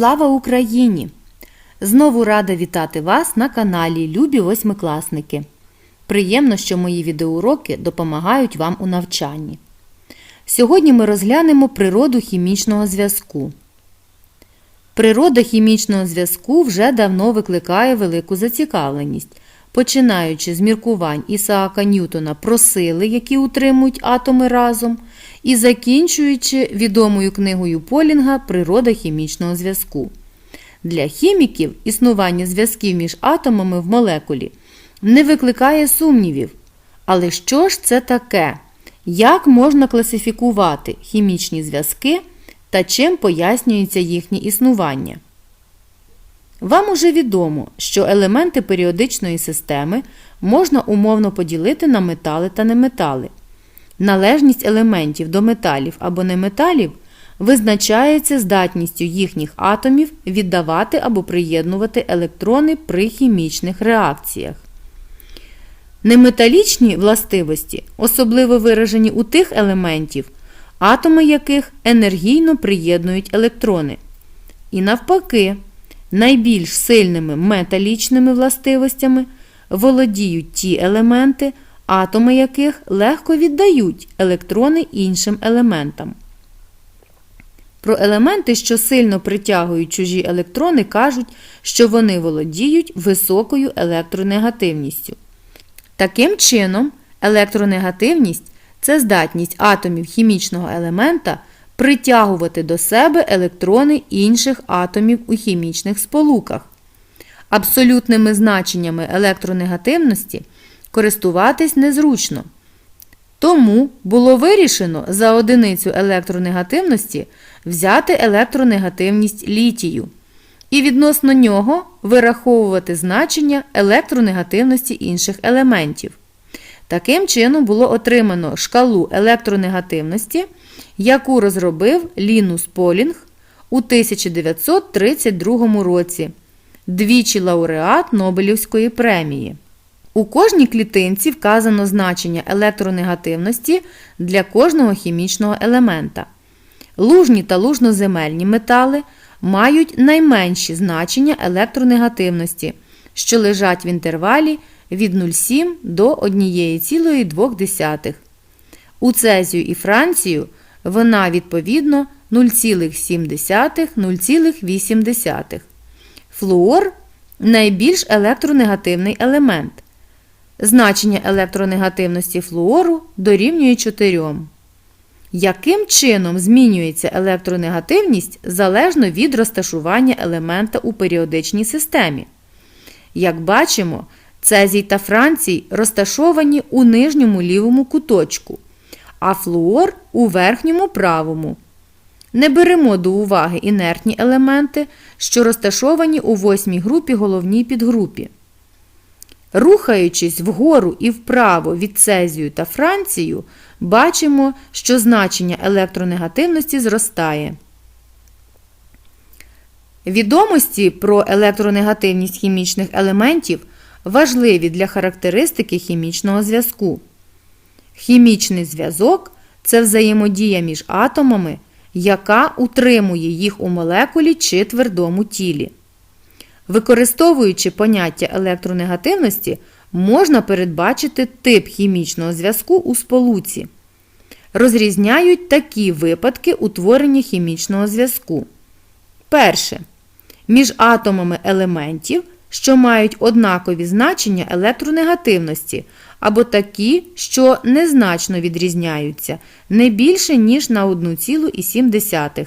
Слава Україні! Знову рада вітати вас на каналі Любі восьмикласники. Приємно, що мої відеоуроки допомагають вам у навчанні. Сьогодні ми розглянемо природу хімічного зв'язку. Природа хімічного зв'язку вже давно викликає велику зацікавленість, починаючи з міркувань Ісаака Ньютона про сили, які утримують атоми разом, і закінчуючи відомою книгою Полінга Природа хімічного зв'язку. Для хіміків існування зв'язків між атомами в молекулі не викликає сумнівів. Але що ж це таке? Як можна класифікувати хімічні зв'язки та чим пояснюється їхнє існування? Вам уже відомо, що елементи періодичної системи можна умовно поділити на метали та неметали. Належність елементів до металів або неметалів визначається здатністю їхніх атомів віддавати або приєднувати електрони при хімічних реакціях. Неметалічні властивості особливо виражені у тих елементів, атоми яких енергійно приєднують електрони. І навпаки, найбільш сильними металічними властивостями володіють ті елементи, атоми яких легко віддають електрони іншим елементам. Про елементи, що сильно притягують чужі електрони, кажуть, що вони володіють високою електронегативністю. Таким чином, електронегативність це здатність атомів хімічного елемента притягувати до себе електрони інших атомів у хімічних сполуках. Абсолютними значеннями електронегативності користуватись незручно. Тому було вирішено за одиницю електронегативності взяти електронегативність літію і відносно нього вираховувати значення електронегативності інших елементів. Таким чином було отримано шкалу електронегативності, яку розробив Лінус Полінг у 1932 році, двічі лауреат Нобелівської премії. У кожній клітинці вказано значення електронегативності для кожного хімічного елемента. Лужні та лужноземельні метали мають найменші значення електронегативності, що лежать в інтервалі від 0,7 до 1,2. У Цезію і Францію вона відповідно 0,7-0,8. Флуор найбільш електронегативний елемент. Значення електронегативності флуору дорівнює 4. Яким чином змінюється електронегативність залежно від розташування елемента у періодичній системі? Як бачимо, Цезій та Францій розташовані у нижньому лівому куточку, а флуор у верхньому правому. Не беремо до уваги інертні елементи, що розташовані у восьмій групі головній підгрупі. Рухаючись вгору і вправо від Цезію та Францію, бачимо, що значення електронегативності зростає. Відомості про електронегативність хімічних елементів важливі для характеристики хімічного зв'язку. Хімічний зв'язок це взаємодія між атомами, яка утримує їх у молекулі чи твердому тілі. Використовуючи поняття електронегативності, можна передбачити тип хімічного зв'язку у сполуці. Розрізняють такі випадки утворення хімічного зв'язку. Перше. Між атомами елементів, що мають однакові значення електронегативності, або такі, що незначно відрізняються не більше, ніж на 1,7.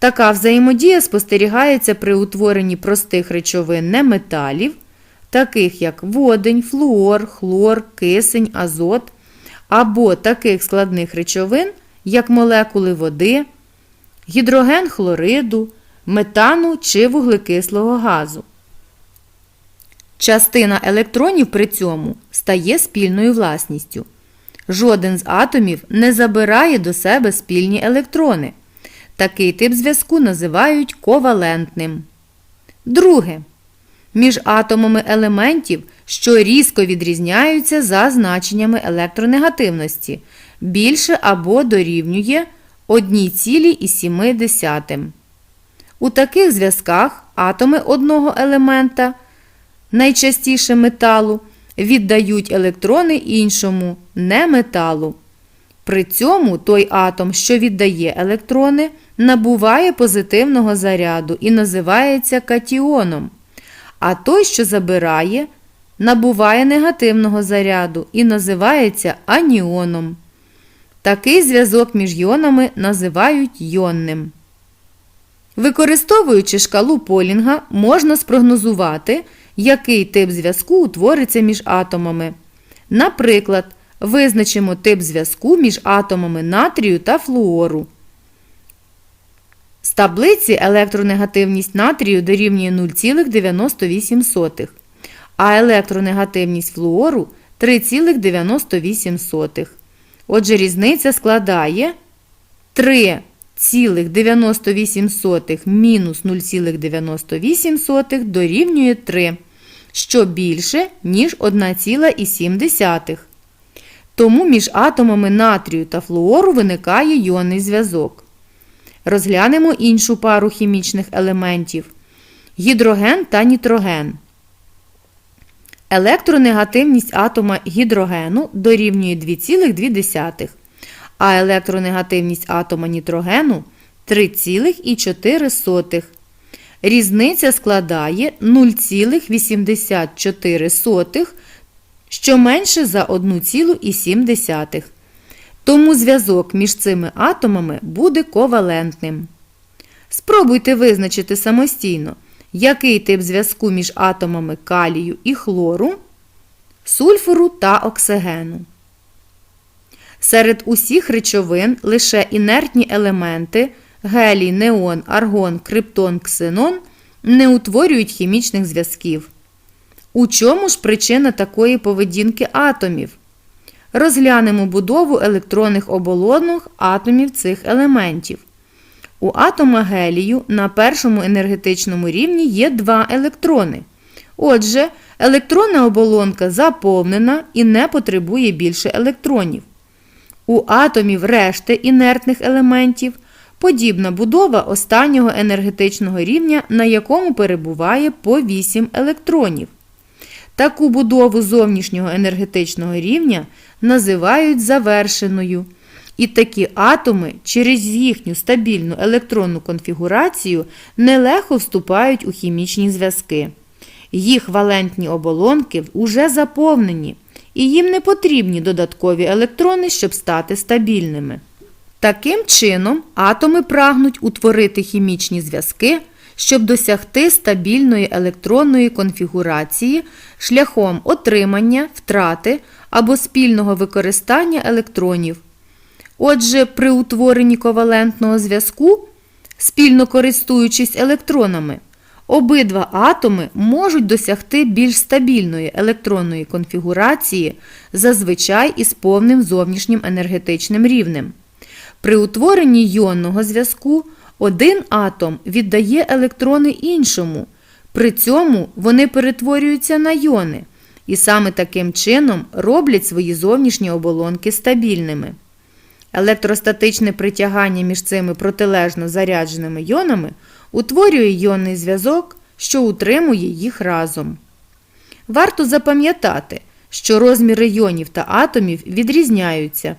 Така взаємодія спостерігається при утворенні простих речовин неметалів, таких як водень, флуор, хлор, кисень, азот, або таких складних речовин, як молекули води, гідроген хлориду, метану чи вуглекислого газу. Частина електронів при цьому стає спільною власністю. Жоден з атомів не забирає до себе спільні електрони. Такий тип зв'язку називають ковалентним. Друге. Між атомами елементів, що різко відрізняються за значеннями електронегативності, більше або дорівнює 1,7. У таких зв'язках атоми одного елемента, найчастіше металу, віддають електрони іншому неметалу. При цьому той атом, що віддає електрони, набуває позитивного заряду і називається катіоном, а той, що забирає, набуває негативного заряду і називається аніоном. Такий зв'язок між йонами називають йонним. Використовуючи шкалу Полінга, можна спрогнозувати, який тип зв'язку утвориться між атомами. Наприклад, визначимо тип зв'язку між атомами натрію та флуору. З таблиці електронегативність натрію дорівнює 0,98, а електронегативність флуору 3,98. Отже, різниця складає 3,98 мінус 0,98 дорівнює 3, що більше, ніж 1,7. Тому між атомами натрію та флуору виникає йонний зв'язок. Розглянемо іншу пару хімічних елементів гідроген та нітроген. Електронегативність атома гідрогену дорівнює 2,2, а електронегативність атома нітрогену 3,4. Різниця складає 0,84, що менше за 1,7. Тому зв'язок між цими атомами буде ковалентним. Спробуйте визначити самостійно, який тип зв'язку між атомами калію і хлору, сульфуру та оксигену. Серед усіх речовин лише інертні елементи гелій, неон, аргон, криптон, ксенон не утворюють хімічних зв'язків. У чому ж причина такої поведінки атомів? Розглянемо будову електронних оболонок атомів цих елементів. У атома гелію на першому енергетичному рівні є два електрони. Отже, електронна оболонка заповнена і не потребує більше електронів. У атомів решти інертних елементів подібна будова останнього енергетичного рівня, на якому перебуває по 8 електронів. Таку будову зовнішнього енергетичного рівня називають завершеною. І такі атоми через їхню стабільну електронну конфігурацію нелегко вступають у хімічні зв'язки. Їх валентні оболонки вже заповнені, і їм не потрібні додаткові електрони, щоб стати стабільними. Таким чином, атоми прагнуть утворити хімічні зв'язки, щоб досягти стабільної електронної конфігурації шляхом отримання, втрати або спільного використання електронів. Отже, при утворенні ковалентного зв'язку, спільно користуючись електронами, обидва атоми можуть досягти більш стабільної електронної конфігурації, зазвичай із повним зовнішнім енергетичним рівнем. При утворенні йонного зв'язку один атом віддає електрони іншому, при цьому вони перетворюються на йони і саме таким чином роблять свої зовнішні оболонки стабільними. Електростатичне притягання між цими протилежно зарядженими йонами утворює йонний зв'язок, що утримує їх разом. Варто запам'ятати, що розміри йонів та атомів відрізняються.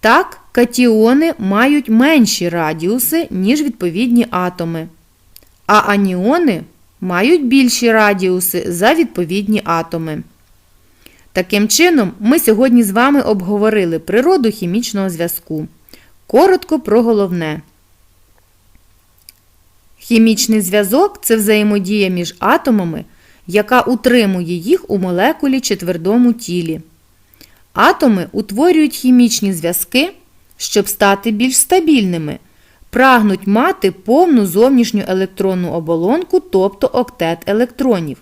Так, катіони мають менші радіуси, ніж відповідні атоми, а аніони мають більші радіуси за відповідні атоми. Таким чином, ми сьогодні з вами обговорили природу хімічного зв'язку. Коротко про головне. Хімічний зв'язок це взаємодія між атомами, яка утримує їх у молекулі чи твердому тілі. Атоми утворюють хімічні зв'язки, щоб стати більш стабільними, прагнуть мати повну зовнішню електронну оболонку, тобто октет електронів.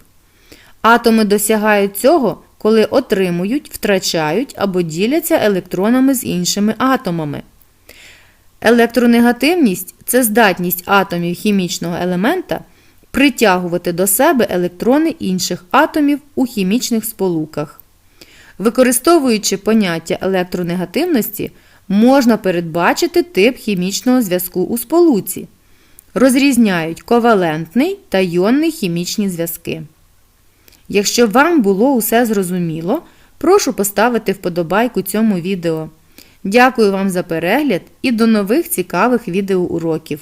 Атоми досягають цього, коли отримують, втрачають або діляться електронами з іншими атомами. Електронегативність це здатність атомів хімічного елемента притягувати до себе електрони інших атомів у хімічних сполуках. Використовуючи поняття електронегативності, можна передбачити тип хімічного зв'язку у сполуці. розрізняють ковалентний та йонний хімічні зв'язки. Якщо вам було усе зрозуміло, прошу поставити вподобайку цьому відео. Дякую вам за перегляд і до нових цікавих відеоуроків!